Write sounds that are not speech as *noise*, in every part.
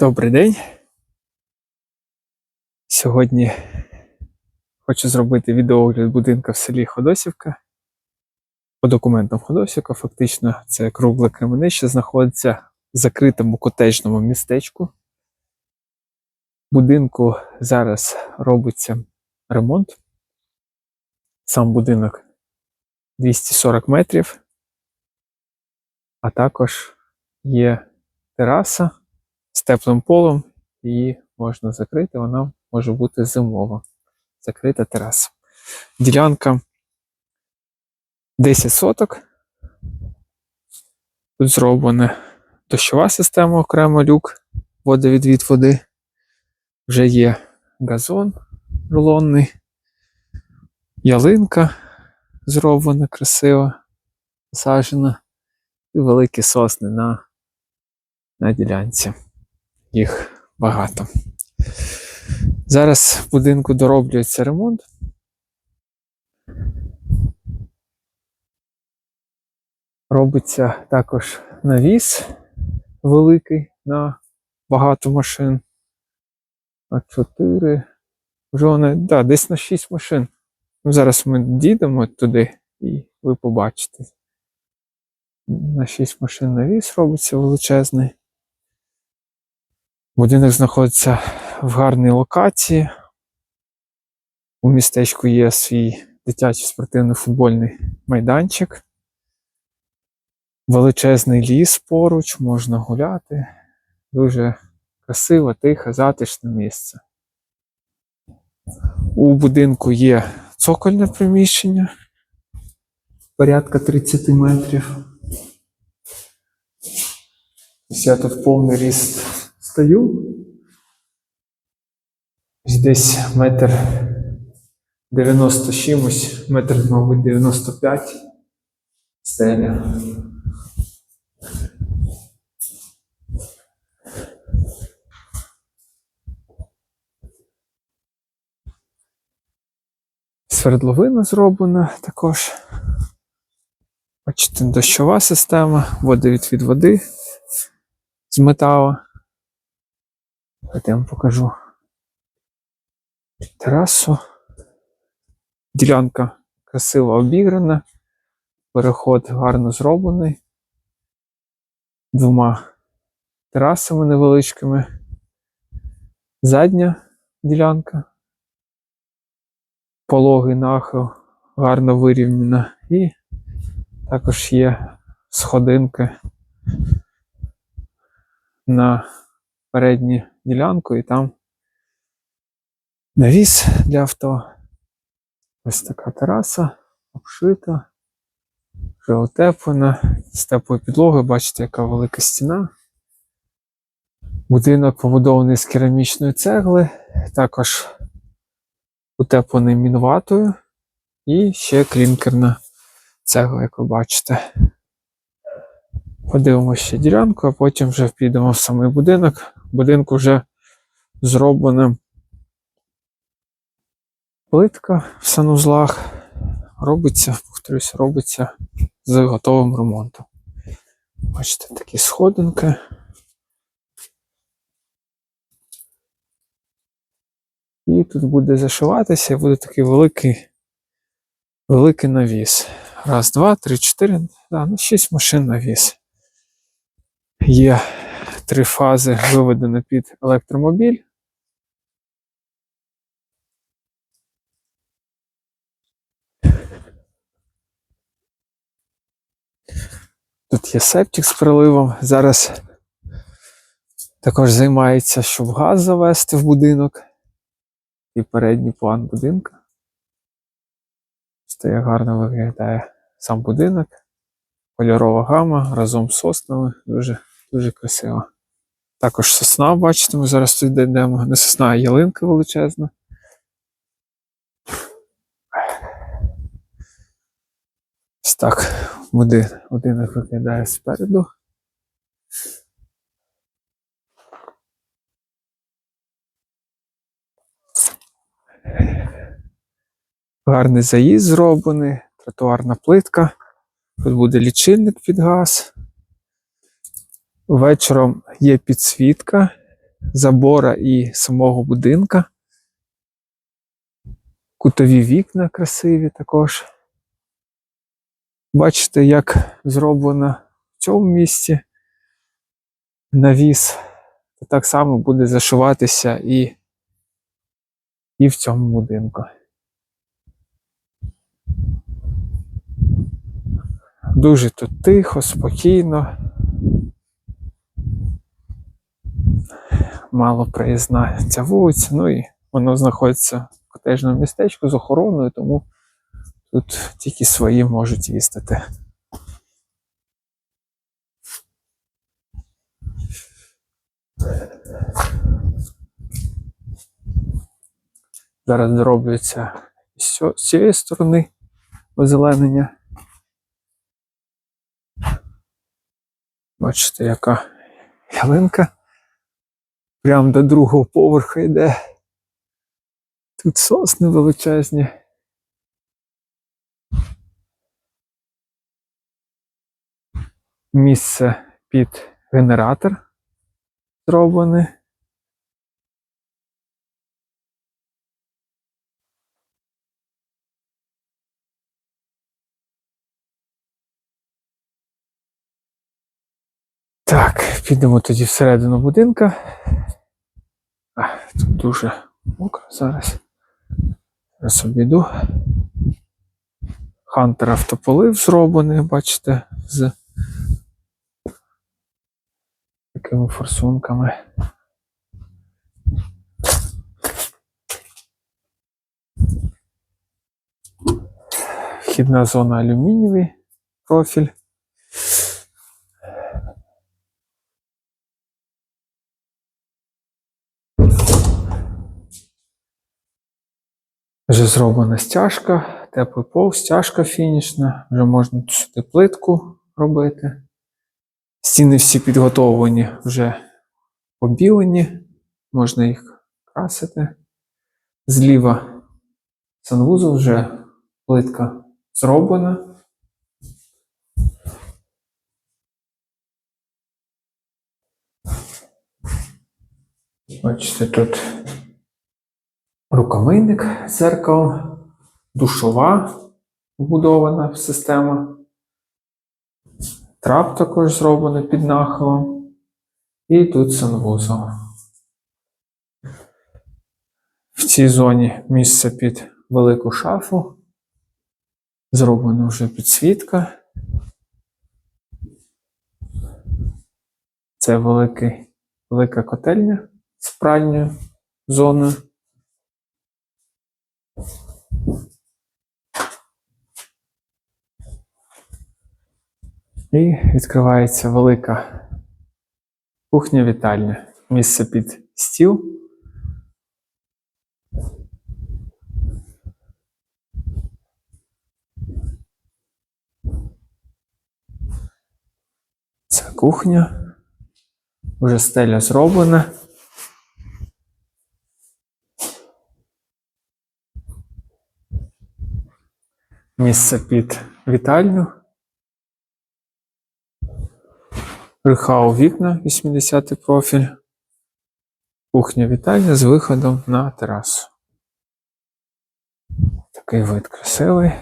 Добрий день. Сьогодні хочу зробити відеоогляд будинка в селі Ходосівка. По документам Ходосівка, фактично, це кругле Кременище, знаходиться в закритому котеджному містечку. Будинку зараз робиться ремонт. Сам будинок 240 метрів, а також є тераса з теплим полом, її можна закрити, вона може бути зимова. Закрита тераса. Ділянка 10 соток. Тут зроблена дощова система, окремо люк, водовідвід води. Вже є газон рулонний, ялинка зроблена красиво, посаджена, і великі сосни на, на ділянці їх багато. Зараз в будинку дороблюється ремонт. Робиться також навіс великий на багато машин. А 4. Вже вони, да, десь на 6 машин. Ну, зараз ми дійдемо туди і ви побачите. На 6 машин навіс робиться величезний. Будинок знаходиться в гарній локації. У містечку є свій дитячий спортивний футбольний майданчик. Величезний ліс поруч, можна гуляти. Дуже красиве, тихе, затишне місце. У будинку є цокольне приміщення порядка 30 метрів. Ось Я тут повний ріст стою. Десь метр 90 чимось, метр, мабуть, 95 стеля. Свердловина зроблена також. Бачите, дощова система, водовідвід води з металу. Давайте я вам покажу терасу. Ділянка красиво обіграна, переход гарно зроблений. Двома терасами невеличкими. Задня ділянка. Пологий нахил гарно вирівняна. І також є сходинки на передню ділянку і там навіс для авто. Ось така тераса обшита, вже утеплена, з теплою підлогою, бачите, яка велика стіна. Будинок побудований з керамічної цегли, також утеплений мінватою і ще клінкерна цегла, як ви бачите. Подивимося ще ділянку, а потім вже підемо в самий будинок. Будинку вже зроблена плитка в санузлах. Робиться, повторюсь, робиться з готовим ремонтом. Бачите, такі сходинки. І тут буде зашиватися, буде такий великий, великий навіс. Раз, два, три, чотири, да, ну, шість машин навіс. Є три фази виведено під електромобіль. Тут є септик з приливом. Зараз також займається, щоб газ завести в будинок. І передній план будинка. Стає гарно виглядає сам будинок. Кольорова гама разом з соснами. Дуже, дуже красиво. Також сосна, бачите, ми зараз тут йдемо. Не сосна, а ялинка величезна. Ось так буде будинок виглядає спереду. Гарний заїзд зроблений, тротуарна плитка. Тут буде лічильник під газ. Вечором є підсвітка забора і самого будинка. Кутові вікна красиві також. Бачите, як зроблено в цьому місці навіс. Так само буде зашиватися і, і в цьому будинку. Дуже тут тихо, спокійно. Мало проїзна ця вулиця, ну і воно знаходиться в котежному містечку з охороною, тому тут тільки свої можуть їздити. Зараз зроблюється з з цієї сторони озеленення. Бачите, яка ялинка. Прямо до другого поверха йде. Тут сосни величезні. Місце під генератор зроблене. Так, підемо тоді всередину будинка. А, тут дуже мокро зараз. Зараз обійду. Хантер автополив зроблений, бачите, з такими форсунками. Вхідна зона алюмінієвий профіль. Вже зроблена стяжка, теплий пол, стяжка фінішна, вже можна сюди плитку робити. Стіни всі підготовлені, вже побілені, можна їх красити. Зліва санвузол вже плитка зроблена. Бачите, тут рукомийник з душова вбудована система. Трап також зроблений під нахилом. І тут санвузол. В цій зоні місце під велику шафу. Зроблена вже підсвітка. Це великий, велика котельня з пральною зоною. І відкривається велика кухня-вітальня. Місце під стіл. Це кухня. Уже стеля зроблена. Місце під вітальню. Рихау вікна 80 профіль. Кухня вітальня з виходом на терасу. Такий вид красивий.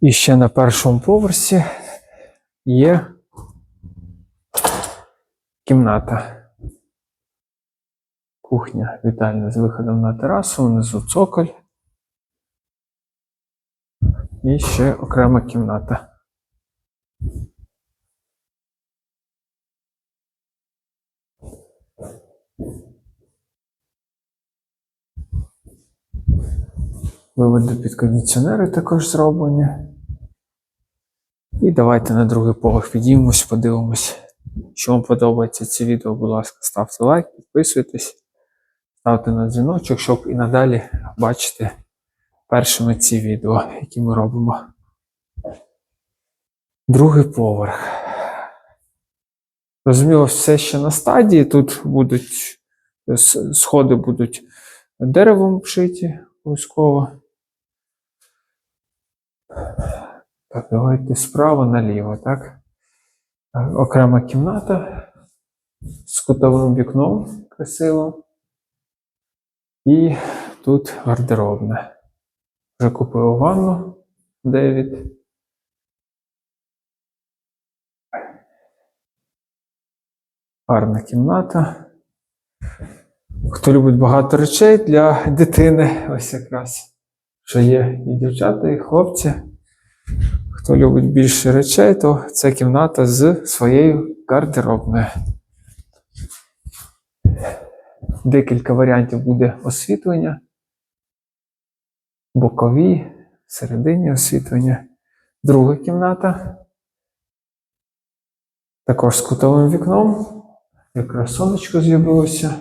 І ще на першому поверсі є кімната. Кухня вітальня з виходом на терасу, внизу цоколь. І ще окрема кімната. Виводи під кондиціонери також зроблені. І давайте на другий поверх підіймемось, подивимось. Якщо вам подобається це відео, будь ласка, ставте лайк, підписуйтесь, ставте на дзвіночок, щоб і надалі бачити першими ці відео, які ми робимо. Другий поверх. Розуміло, все ще на стадії. Тут будуть сходи будуть деревом обшиті, обов'язково. Так, давайте справа наліво, так? Окрема кімната з кутовим вікном красивим. І тут гардеробна. Вже купив ванну Девід. Гарна кімната. Хто любить багато речей для дитини, ось якраз. Що є і дівчата, і хлопці. Хто любить більше речей, то це кімната з своєю гардеробною. Декілька варіантів буде освітлення. Бокові, середині освітлення. Друга кімната. Також з кутовим вікном. Якраз сонечко з'явилося.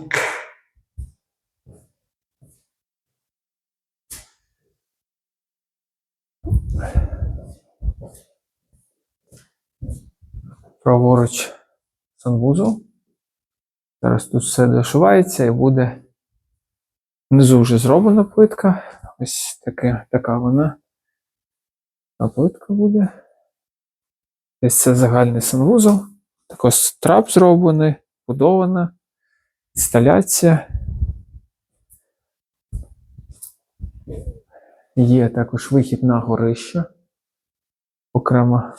Праворуч санвузол. Зараз тут все дошивається і буде внизу вже зроблена плитка. Ось таке, така вона. А плитка буде. Ось це загальний санвузол. Також трап зроблений, будована, інсталяція. Є також вихід на горище. Окрема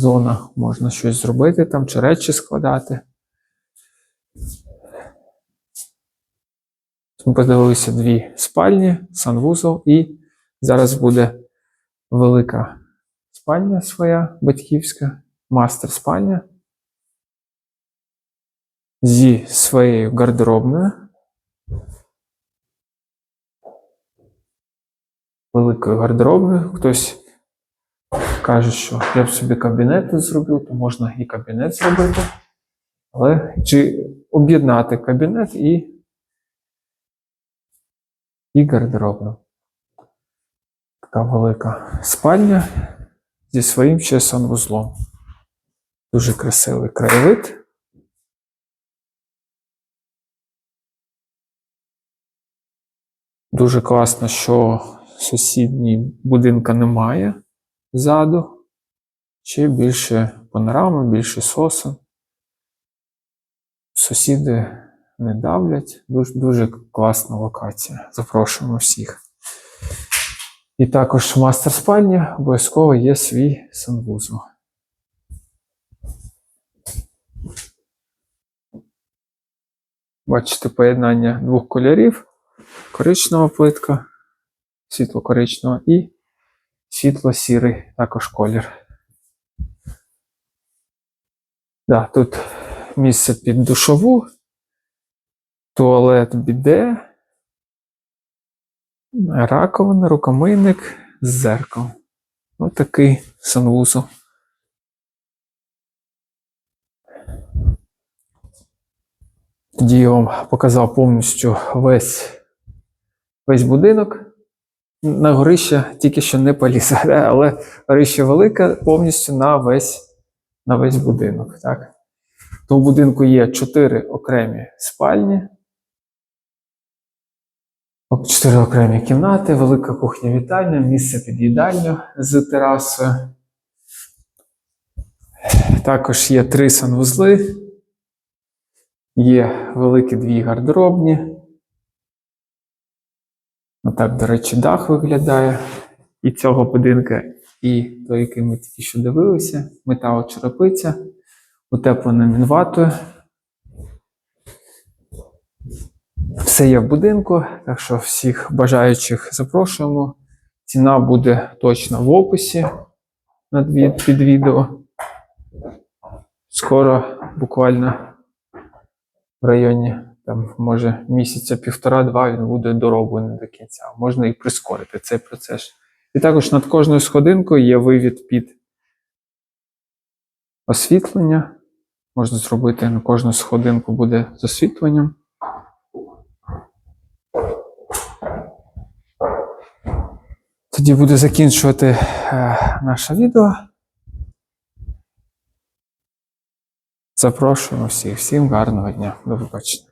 зона, можна щось зробити там, чи речі складати. Ми подивилися дві спальні, санвузол, і зараз буде велика спальня своя батьківська, мастер спальня зі своєю гардеробною. Великою гардеробною. Хтось каже, що я б собі кабінет зробив, то можна і кабінет зробити. Але чи об'єднати кабінет і, і гардеробну. Така велика спальня зі своїм ще санвузлом. Дуже красивий краєвид. Дуже класно, що сусідній будинка немає ззаду. Ще більше панорами, більше сосен. Сусіди не давлять. Дуже, дуже класна локація. Запрошуємо всіх. І також в мастер спальні обов'язково є свій санвузол. Бачите поєднання двох кольорів: коричнева плитка, світло-коричнева і світло-сірий також колір. Да, тут місце під душову, туалет біде, раковина, рукомийник з зеркалом. Ось такий санвузол. Тоді я вам показав повністю весь, весь будинок. На горище тільки що не поліз, *laughs* але горище велике повністю на весь, на весь будинок. Так? То в будинку є чотири окремі спальні, чотири окремі кімнати, велика кухня вітальня, місце під їдальню з терасою. Також є три санвузли, є великі дві гардеробні. Отак, до речі, дах виглядає і цього будинка, і той, який ми тільки що дивилися. Металочерепиця, утеплена мінватою. Все є в будинку, так що всіх бажаючих запрошуємо. Ціна буде точно в описі під відео. Скоро, буквально в районі там, може, місяця півтора-два він буде дороблений до кінця. Можна і прискорити цей процес. І також над кожною сходинкою є вивід під освітлення. Можна зробити на кожну сходинку буде з освітленням. Тоді буду закінчувати е, наше відео. Запрошуємо всіх, всім гарного дня. До побачення.